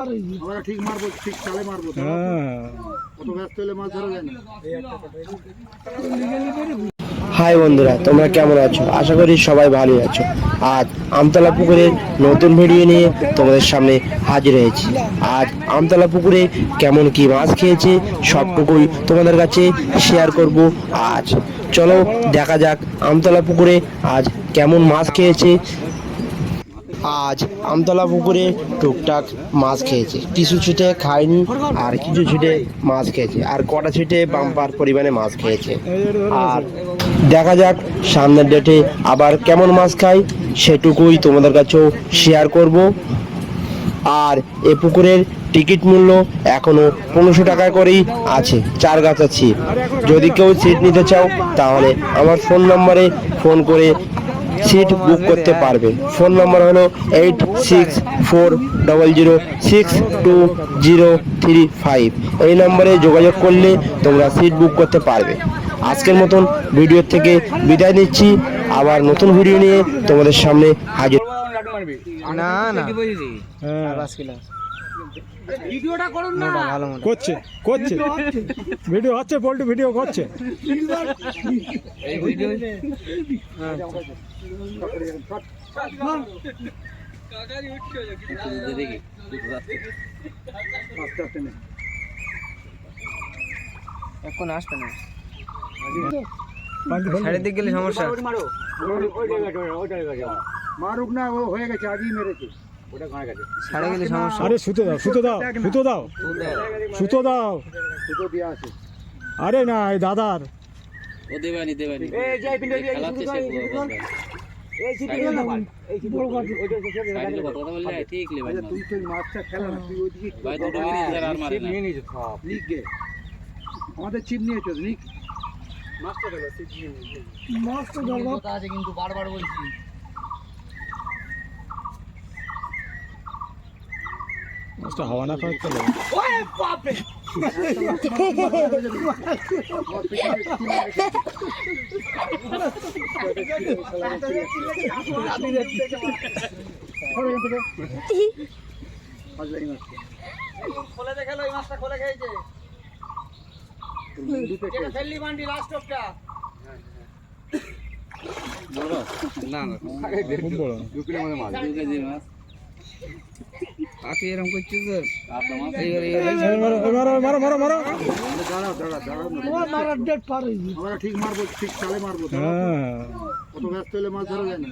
আমরা ঠিক মারবো ঠিক চালে মারবো হ্যাঁ। অত ব্যস্ত হলে মাছ ধরা যায় না। হাই বন্ধুরা তোমরা কেমন আছো? আশা করি সবাই ভালো আছো। আজ আমতলা পুকুরের নতুন ভিডিও নিয়ে তোমাদের সামনে হাজির হয়েছি। আজ আমতলা পুকুরে কেমন কি মাছ খেয়েছে সবটুকুই তোমাদের কাছে শেয়ার করব আজ। চলো দেখা যাক আমতলা পুকুরে আজ কেমন মাছ খেয়েছে আজ আমতলা পুকুরে টুকটাক মাছ খেয়েছে। কিছু ছিটে খায়নি, আর কিছু ছিটে মাছ খেয়েছে। আর কটা ছিটে বাম্পার পরিমাণে মাছ খেয়েছে। আর দেখা যাক সামনের ডেটে আবার কেমন মাছ খাই, সেটুকুই তোমাদের কাছেও শেয়ার করব। আর এ পুকুরের টিকিট মূল্য এখনও পনেরোশো টাকা করেই আছে, চার গাছা ছিপ যদি কেউ সিট নিতে চাও, তাহলে আমার ফোন নম্বরে ফোন করে সিট বুক করতে পারবে। ফোন নম্বর হলো eight six four double zero six two zero three five এই নম্বরে যোগাযোগ করলে তোমরা সিট বুক করতে পারবে। আজকের মতন ভিডিও থেকে বিদায় নিচ্ছি। আবার নতুন ভিডিও নিয়ে তোমাদের সামনে হাজির না না। হ্যাঁ। ভিডিওটা করুন না। ভালো মনে করছে করছে। ভিডিও হচ্ছে। পোল্ট্রি ভিডিও করছে। এই ভিডিও আস্তে আস্তে নে। এখন আসবে না দিক গেলে সমস্যা। মারুক না ও হয়ে গেছে আগেই মেরেছে। গেলে সমস্যা। আরে সুতো দাও সুতো দাও সুতো দাও সুতো দাও। দিয়ে আরে না এই দাদার। ও দেবানি দেবানি। এই যে পিন্ডে দিয়ে খেলাচ্ছে সে এই চিঠি না পাল এই চিঠি বড় কাজ ওইটা শেষে সাইডে কথা বললে ঠিক লেবেন তুই তো মাছটা খেলা না তুই ওইদিকে ভাই দুটো মিনিট ধরে আর মারে না। নিয়ে নিয়েছে সব লিখ গে আমাদের চিপ মাছটা নিয়ে নিয়েছে। আছে কিন্তু বারবার বলছি। মাছটা হাওয়া না খোলে দেখাল এই মাছটা খোলে খেয়েছে ফেললি বান্ডি লাস্ট অফটা না না। খুব বড়? দু কেজি মাছ। তো কাতলা মাছ। দাঁড়াও দাঁড়াও আমরা ঠিক মারবো ঠিক চালে মারবো তো। হ্যাঁ। ব্যস্ত হলে মাছ ধরা যায় না।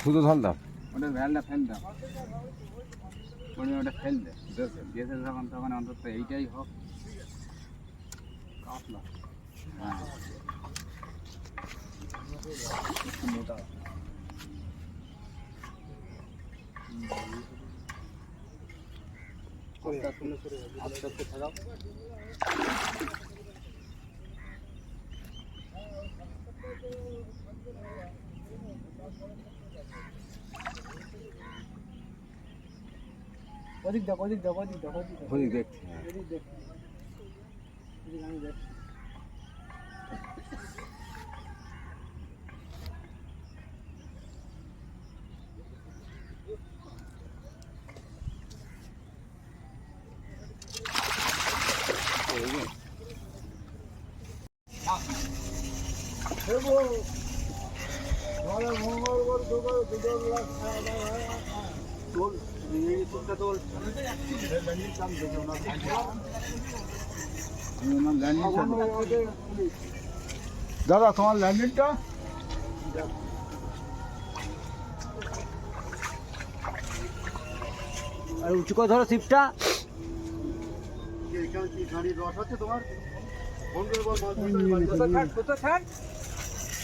শুধু ধল দাও। ওটা ভ্যালটা ফেল দাও। ওটা ওটা ফেল দে। দিয়েছে যখন তখন অন্তত এইটাই হোক। কাতলা হ্যাঁ। ওদিক দাও ওদিক দেখছি ওদিক দেখ ওদিক আমি দেখ দাদা তোমার ল্যান্ডিংটা? আর উঁচু করে ধরো সিপটা তোমার?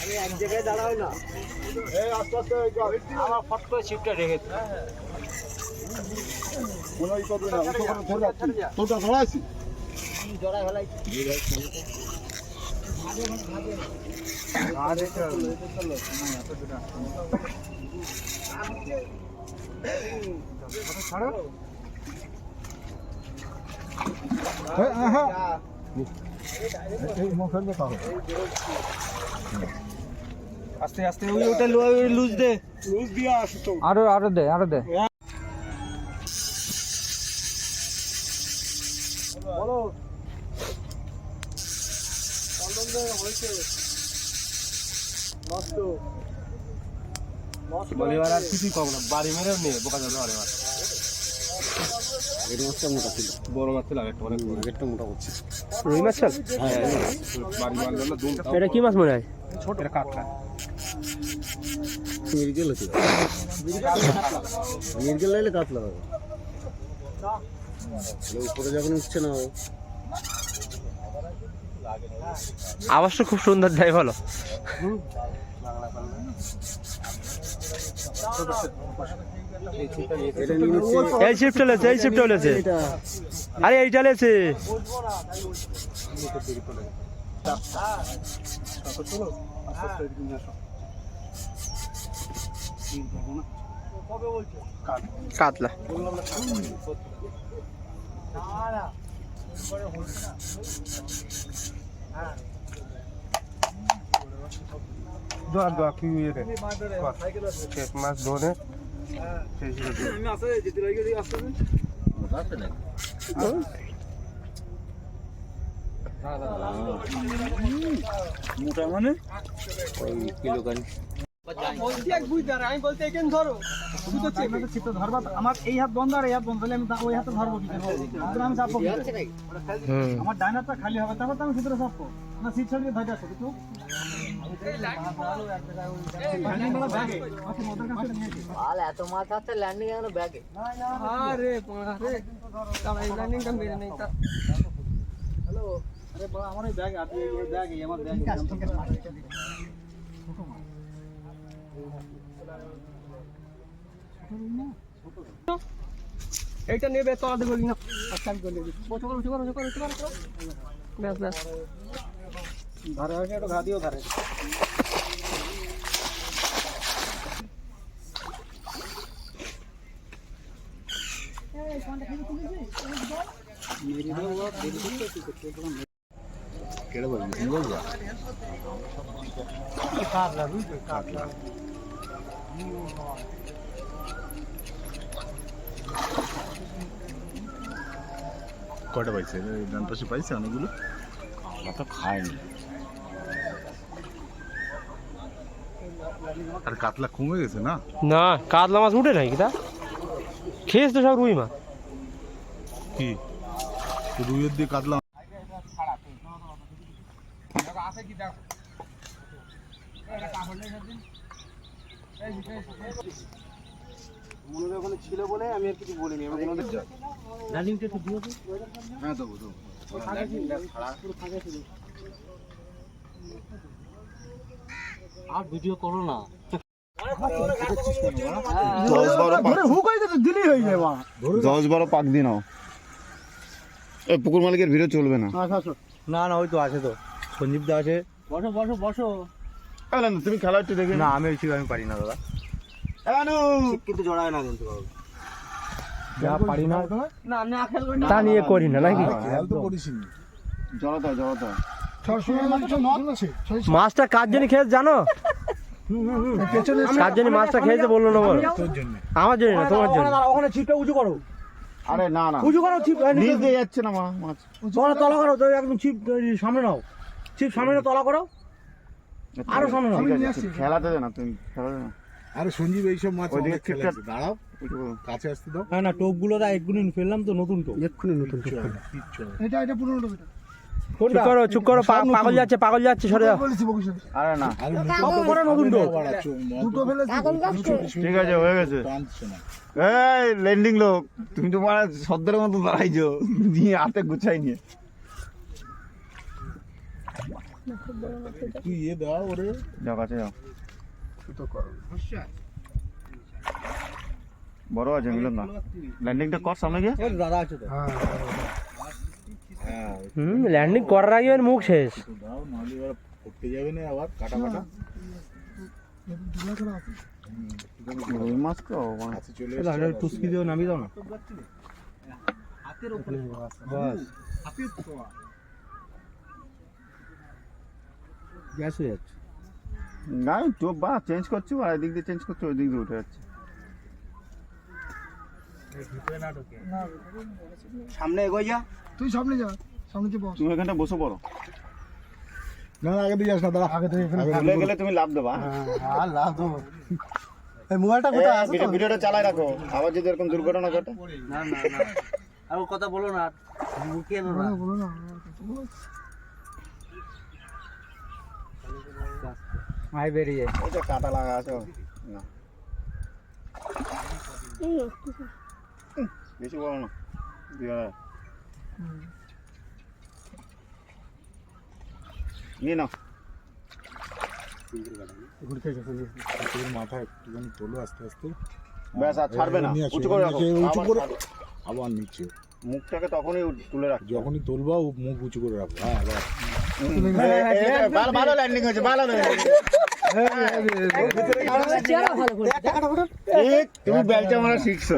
আমি এক জায়গায় দাঁড়াই না। এই আস্তে আস্তে আমার ফট করে সিপটা রেখে হয় তোটা ধরাইছি। আস্তে আস্তে ওই ওটা লুজ দে। লুজ দিয়ে আসো তো। আরও আরও দে আরও দে। বলে। এবার আর কিছুই কম না। বাড়ি মেরেও নেই বোকা যাবে আরে এবার। এটা মাছটা মোটা ছিল। বড় মাছ ছিল একটা অনেক মোটা করছে। রুই মাছ চাল? হ্যাঁ বাড়ি মারলে না এটা কি মাছ মনে হয়? ছোট এটা কাটলা মির্গেল হচ্ছে মির্গেল লাইলে কাতলা হবে উপরে যখন উঠছে না আওয়াজটা খুব সুন্দর দেয় বলো। এই শিফট লেছে এই শিফট লেছে এটা আরে, এইটা লেছে কাতলা। দোয়া দোয়া কি রে? মাছ ধরে মোটা মানে? আমার এই হাত বন্ধ আর এই হাত বন্ধ আমি ওই হাতে ধরবো কি আমি চাপবো? হুম। আমার ডাইন হাতটা খালি হবে তারপর তো আমি ভিতরে চাপবো। না সিট ছাড়িয়ে ধরে আসো কিন্তু। landing বেলা ব্যাগে। আচ্ছা, ওদের আরে মেরে নেই তা আরে বাবা, আমার ব্যাগ আপনি ব্যাগ আমার ব্যাগ এইটা নেবে তো আধে গলি না। আচ্ছা গলি উঁচু করো উঁচু করো উঁচু করো উঁচু করো, ধারে আছে একটু ঘা দিও ধারে কটা পাইছে? ডান পাশে পাইছে অনেকগুলো? তো খায়নি আর কাতলা কমে গেছে না? না কাতলা মাছ উঠে নাই কিতা খেয়েছ তো সব রুই মাছ। কি? রুইয়ের দিয়ে কাতলা মনে ওখানে ছিল বলে আমি আর কিছু বলিনি আমি রানিংটা একটু দিও হ্যাঁ দেবো আর ভিডিও করো না দশ বারো পাক দিন পুকুর মালিকের ভিড়ে চলবে না না না ওই তো আছে তো। সঞ্জীব দা আছে। বসো বসো বসো। না, তুমি খেলা একটু দেখে না আমি ওই আমি পারি না দাদা। কিন্তু জড়ায় না কিন্তু যা পারি না। না না খেলব তা নিয়ে করি না নাকি? খেয়াল তো করিস জড়াতা জড়াতা মাছটা কার জন্য খেয়েছে জানো? কার জন্য মাছটা খেয়েছে বলল না বলো। আমার জন্য না তোমার জন্য। ওখানে ছিপটা উঁচু করো। আরে না না। উঁচু করো ছিপ নিচ দিয়ে যাচ্ছে না মা মাছ। তোমরা তলা করো তো একদম ছিপ সামনে নাও। ছিপ সামনে তলা করো। আরও সামনে নাও খেলাতে দে না তুমি খেলাতে না আরে সঞ্জীব এইসব মাছ অনেক খেলে আছে। দাঁড়াও কাছে আসতে দাও। হ্যাঁ না টোপগুলো ফেললাম তো নতুন টোপ। এক্ষুনি নতুন না। এটা এটা পুরনো টোপ চুপ করো চুপ করো পাগল যাচ্ছে পাগল যাচ্ছে সরে যাও। আরে না। আরে নতুন টোপ ঠিক আছে হয়ে গেছে। এই ল্যান্ডিং লোক তুমি তো মানে সদ্যের মতো দাঁড়াইছো নিয়ে হাতে গুছাই নিয়ে। তুই ইয়ে দাও ওরে। যাও কাছে যাও। বড় আছে মিলন না ল্যান্ডিংটা কর সামনে গিয়ে। দাদা আছে তো। হ্যাঁ হুম ল্যান্ডিং করার আগে ওর মুখ শেষ। দাও নাহলে যাবে না আবার কাটা কাটা। রুই মাছ তো কাছে চলে এ দাও, টুসকি দিয়েও নামিয়ে দাও না। বাস। গ্যাস হয়ে যাচ্ছে। না তো বা চেঞ্জ করছ আর এদিক দিয়ে চেঞ্জ করছ ওই দিক দিয়ে উঠে যাচ্ছে। সামনে এগোয় যা। তুই সামনে যা সামনে যে বস। তুমি এখানটা বসে পড়ো। না আগে দিয়ে যাস না দাঁড়া। আগে থেকে ভুলে গেলে তুমি লাভ দেবা আর লাভ তো এই মোবাইলটা এ, ভিডিও- ভিডিওটা চালাই রাখো। আবার যদি এরকম দুর্ঘটনা ঘটে। না না না। আর কথা বলো না। মুখে না। বলো না। মাই বেরিয়ে। ওই যে কাটা লাগা আছে। না। বেশি বড় না। দুই হাজার। নিয়ে নাও। মাথা একটুখানি তোলো আস্তে আস্তে। ব্যাস আর ছাড়বে না। উঁচু করে রাখো। উঁচু আবার করে আবার নিচে। মুখটাকে তখনই তুলে রাখো যখনই তুলবা ও মুখ উঁচু করে রাখো হ্যাঁ ভালো ভালো ল্যান্ডিং হয়েছে ভালো তুমি বেলচা মারা শিখছো